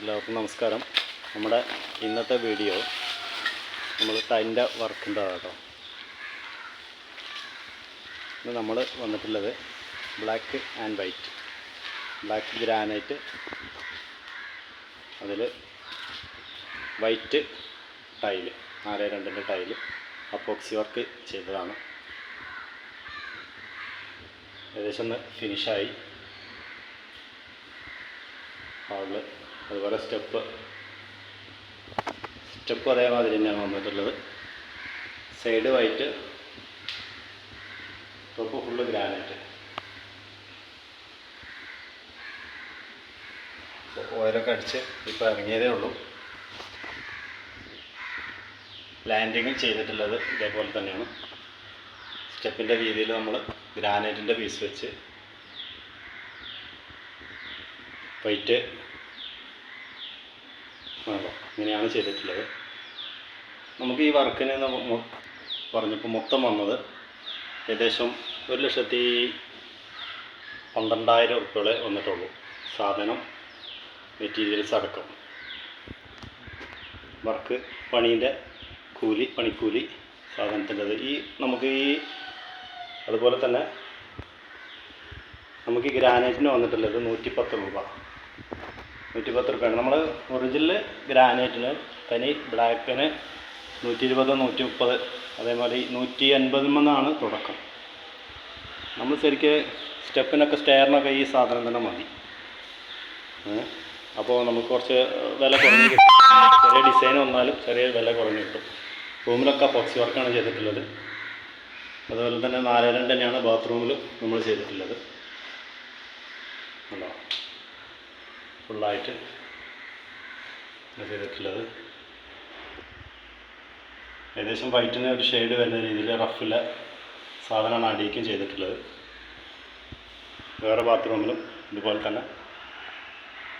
എല്ലാവർക്കും നമസ്കാരം. നമ്മുടെ ഇന്നത്തെ വീഡിയോ നമ്മൾ ടൈന്റെ വർക്കിന്റെ കേട്ടോ ഇന്ന് നമ്മൾ വന്നിട്ടുള്ളത് black and white. Black granite. അതിൽ വൈറ്റ് ടൈൽ നാല് രണ്ടിന്റെ ടൈൽ അപ്പോക്സി വർക്ക് ചെയ്തതാണ്. ഏകദേശം ഒന്ന് ഫിനിഷായി. ഹാളിൽ അതുപോലെ സ്റ്റെപ്പ്. സ്റ്റെപ്പ് അതേമാതിരി തന്നെയാണ് വന്നിട്ടുള്ളത്. Side white. Top full granite ഓയിലൊക്കെ അടിച്ച് ഇപ്പോൾ ഇറങ്ങിയതേ ഉള്ളൂ. ലാൻഡിങ്ങും ചെയ്തിട്ടുള്ളത് ഇതേപോലെ തന്നെയാണ്. സ്റ്റെപ്പിന്റെ രീതിയിൽ നമ്മൾ ഗ്രാനൈറ്റിന്റെ പീസ് വെച്ച്. വൈറ്റ് ഇങ്ങനെയാണ് ചെയ്തിട്ടുള്ളത്. നമുക്ക് ഈ വർക്കിന് പറഞ്ഞപ്പോൾ മൊത്തം വന്നത് ഏകദേശം ഒരു ലക്ഷത്തി പന്ത്രണ്ടായിരം ഉറുപ്പികളെ വന്നിട്ടുള്ളൂ. സാധനം മെറ്റീരിയൽസ് അടക്കം. വർക്ക് പണീന്റെ കൂലി പണിക്കൂലി സാധനത്തിന്റെത് ഈ നമുക്ക് ഈ അതുപോലെ തന്നെ നമുക്ക് ഈ ഗ്രാനൈറ്റിന് വന്നിട്ടുള്ളത് നൂറ്റി പത്ത് രൂപ. നൂറ്റിപ്പത്ത് റുപ്യാണ്. നമ്മൾ ഒറിജിനൽ ഗ്രാനൈറ്റിന് തനി ബ്ലാക്കിന് നൂറ്റി ഇരുപത് നൂറ്റി മുപ്പത് അതേമാതിരി നൂറ്റി എൺപതിൽ നിന്നാണ് തുടക്കം. നമ്മൾ ശരിക്ക് സ്റ്റെപ്പിനൊക്കെ സ്റ്റെയറിനൊക്കെ ഈ സാധനം തന്നെ മതി. അപ്പോൾ നമുക്ക് കുറച്ച് വില കുറഞ്ഞ് കിട്ടും. ചെറിയ ഡിസൈൻ വന്നാലും ചെറിയ വില കുറഞ്ഞ് കിട്ടും. റൂമിലൊക്കെ പോക്സി വർക്കാണ് ചെയ്തിട്ടുള്ളത്. അതുപോലെ തന്നെ നാല് രണ്ട് തന്നെയാണ് ബാത്റൂമിലും നമ്മൾ ചെയ്തിട്ടുള്ളത്. ഉണ്ടോ? ഫുള്ളായിട്ട് ചെയ്തിട്ടുള്ളത്. ഏകദേശം വൈറ്റിന് ഒരു ഷെയ്ഡ് വരുന്ന രീതിയിൽ റഫില സാധനമാണ് അടിയിക്കും ചെയ്തിട്ടുള്ളത്. വേറെ ബാത്റൂമിലും ഇതുപോലെ തന്നെ.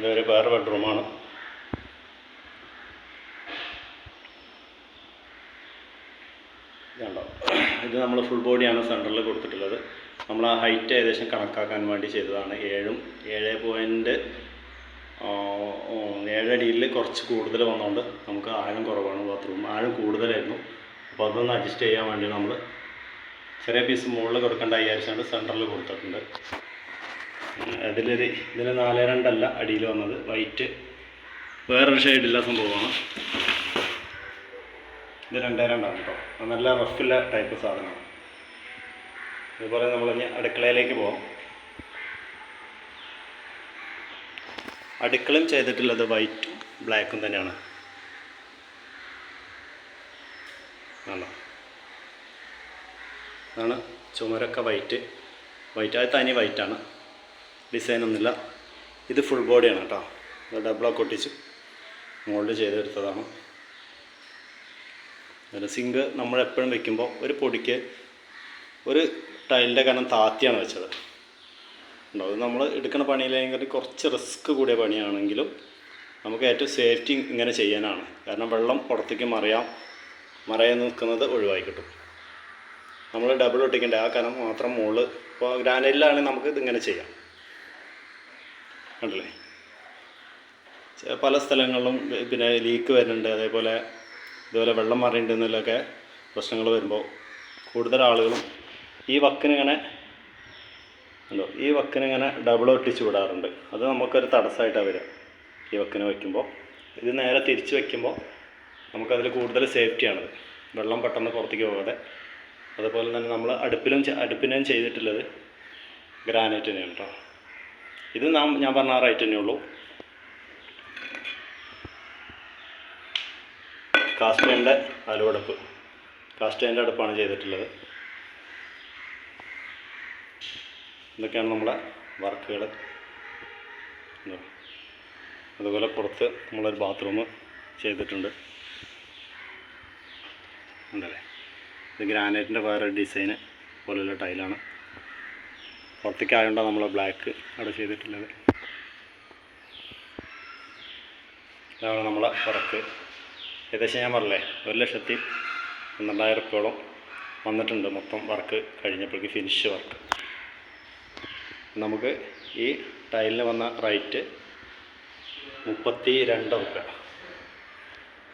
ഇതൊരു വേറെ ബെഡ്റൂമാണ് ഇത് നമ്മൾ ഫുൾ ബോഡിയാണ് സെന്ററിൽ കൊടുത്തിട്ടുള്ളത്. നമ്മൾ ആ ഹൈറ്റ് ഏകദേശം കണക്കാക്കാൻ വേണ്ടി ചെയ്തതാണ്. ഏഴും ഏഴ് പോയിന്റ് ഏഴടിയിൽ കുറച്ച് കൂടുതൽ വന്നുകൊണ്ട് നമുക്ക് ആഴം കുറവാണ് ബാത്റൂം. ആഴം കൂടുതലായിരുന്നു. അപ്പോൾ അതൊന്ന് അഡ്ജസ്റ്റ് ചെയ്യാൻ വേണ്ടി നമ്മൾ ചെറിയ പീസ് മുകളിൽ കൊടുക്കേണ്ട വിചാരിച്ചാണ് സെന്ററിൽ കൊടുത്തിട്ടുണ്ട്. അതിലൊരു ഇതിൽ നാല് രണ്ടല്ല അടിയിൽ വന്നത്. വൈറ്റ് വേറൊരു ഷെയ്ഡില്ല സംഭവമാണ്. ഇത് രണ്ടേ രണ്ടാണ് കേട്ടോ നല്ല റഫില്ല ടൈപ്പ് സാധനമാണ്. അതുപോലെ നമ്മൾ ഇനി അടുക്കളയിലേക്ക് പോകാം അടുക്കളയും ചെയ്തിട്ടുള്ളത് വൈറ്റും ബ്ലാക്കും തന്നെയാണ്. ആണോ? അതാണ് ചുമരൊക്കെ വൈറ്റ്. വൈറ്റ് അത് തനി വൈറ്റാണ്. ഡിസൈൻ ഒന്നുമില്ല. ഇത് ഫുൾ ബോഡിയാണ് കേട്ടോ. ഡബിളൊക്കെ ഒട്ടിച്ച് മോൾഡ് ചെയ്തെടുത്തതാണ്. അതിന്റെ സിങ്ക് നമ്മളെപ്പോഴും വെക്കുമ്പോൾ ഒരു പൊടിക്ക് ഒരു ടൈലിന്റെ കനം താത്തിയാണ് വെച്ചത്. ഉണ്ടോ? അത് നമ്മൾ എടുക്കുന്ന പണിയിലെങ്കിൽ കുറച്ച് റിസ്ക് കൂടിയ പണിയാണെങ്കിലും നമുക്ക് ഏറ്റവും സേഫ്റ്റി ഇങ്ങനെ ചെയ്യാനാണ്. കാരണം വെള്ളം പുറത്തേക്ക് മറിയാം മറയാൻ നിൽക്കുന്നത് ഒഴിവായി കിട്ടും. നമ്മൾ ഡബിൾ ഒട്ടിക്കേണ്ട ആ കനം മാത്രം മുകളിൽ ഇപ്പോൾ ഗ്രാനൈറ്റിലാണെങ്കിൽ നമുക്ക് ഇതിങ്ങനെ ചെയ്യാം. കണ്ടില്ലേ? പല സ്ഥലങ്ങളിലും പിന്നെ ലീക്ക് വരുന്നുണ്ട്. അതേപോലെ ഇതുപോലെ വെള്ളം മറിയുന്നുണ്ടെന്നൊക്കെ പ്രശ്നങ്ങൾ വരുമ്പോൾ കൂടുതൽ ആളുകളും ഈ വക്കിനിങ്ങനെ ഉണ്ടോ? ഈ വക്കിനിങ്ങനെ ഡബിൾ ഒട്ടിച്ച് വിടാറുണ്ട്. അത് നമുക്കൊരു തടസ്സമായിട്ടാണ് വരിക. ഈ വക്കിന് വയ്ക്കുമ്പോൾ ഇത് നേരെ തിരിച്ച് വയ്ക്കുമ്പോൾ നമുക്കതിൽ കൂടുതൽ സേഫ്റ്റിയാണത്. വെള്ളം പെട്ടെന്ന് പുറത്തേക്ക് പോകാതെ. അതുപോലെ തന്നെ നമ്മൾ അടുപ്പിലും അടുപ്പിനും ചെയ്തിട്ടുള്ളത് ഗ്രാനൈറ്റ് തന്നെയാണ് കേട്ടോ ഇത് നാം ഞാൻ പറഞ്ഞ ആ റേറ്റ് തന്നെ ഉള്ളൂ കാസ്റ്റൈന്റെ അലുവടുപ്പ് കാസ്റ്റൈന്റെ അടുപ്പാണ് ചെയ്തിട്ടുള്ളത്. ഇതൊക്കെയാണ് നമ്മുടെ വർക്കുകൾ അതുപോലെ പുറത്ത് നമ്മളൊരു ബാത്റൂം ചെയ്തിട്ടുണ്ട്. ഉണ്ടല്ലേ? ഇത് ഗ്രാനൈറ്റിന്റെ വേറെ ഡിസൈന് പോലുള്ള ടൈലാണ്. പുറത്തേക്ക് ആയതുകൊണ്ടാണ് നമ്മൾ ബ്ലാക്ക് അവിടെ ചെയ്തിട്ടുള്ളത്. ഇതാണ് നമ്മളെ വർക്ക് ഏകദേശം ഞാൻ പറഞ്ഞില്ലേ ഒരു ലക്ഷത്തി പന്ത്രണ്ടായിരം റുപ്യോളം വന്നിട്ടുണ്ട് മൊത്തം വർക്ക് കഴിഞ്ഞപ്പോഴേക്ക് ഫിനിഷ് വർക്ക് നമുക്ക് ഈ ടൈലിന് വന്ന റേറ്റ് മുപ്പത്തി രണ്ട് റുപ്യ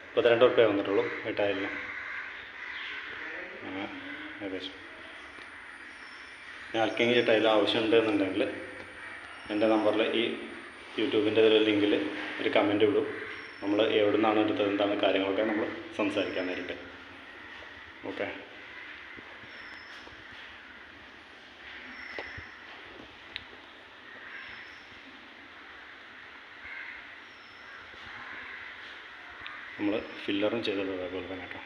മുപ്പത്തിരണ്ട് റുപ്യ വന്നിട്ടുള്ളൂ ഈ ടൈലിന്. ഏകദേശം. ആർക്കെങ്കിലും ഈ ടൈൽ ആവശ്യമുണ്ട് എന്നുണ്ടെങ്കിൽ എന്റെ നമ്പറിൽ ഈ യൂട്യൂബിന്റെ ഇതിൽ ലിങ്കിൽ ഒരു കമന്റ് വിടും നമ്മൾ എവിടെ നിന്നാണ് എടുത്തത് എന്താണ് കാര്യങ്ങളൊക്കെ നമ്മൾ സംസാരിക്കാൻ നേരിട്ട്. ഓക്കെ? നമ്മൾ ഫില്ലറും ചെയ്തിട്ടുള്ളത് അതുപോലെ തന്നെ കേട്ടോ.